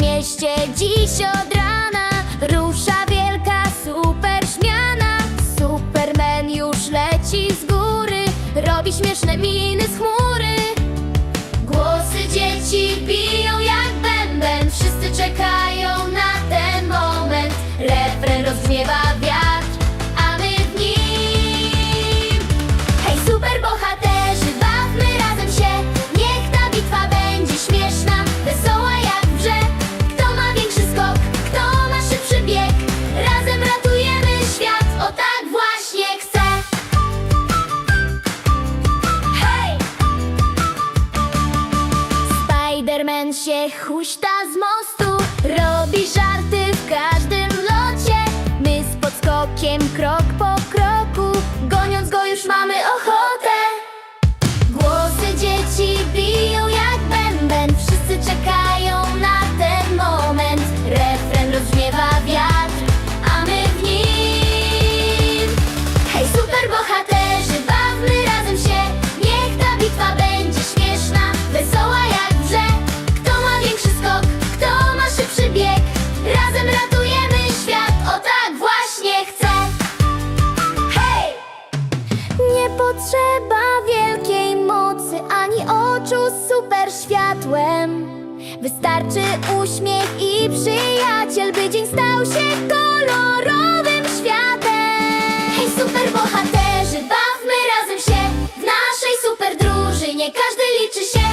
mieście. Dziś od rana Rusza wielka super zmiana Superman już leci z góry Robi śmieszne miny z chmury. Głosy dzieci biją jak bęben Wszyscy czekają na ten moment. Refren rozgniewa Spiderman się huśta z mostu Robi żarty w każdym locie. My z podskokiem krok po kroku Goniąc go już mamy ochotę. Głosy dzieci biją jak bęben Wszyscy czekają potrzeba wielkiej mocy Ani oczu z super światłem. Wystarczy uśmiech i przyjaciel By dzień stał się kolorowym światem. Hej super bohaterzy, bawmy razem się W naszej super drużynie. Każdy liczy się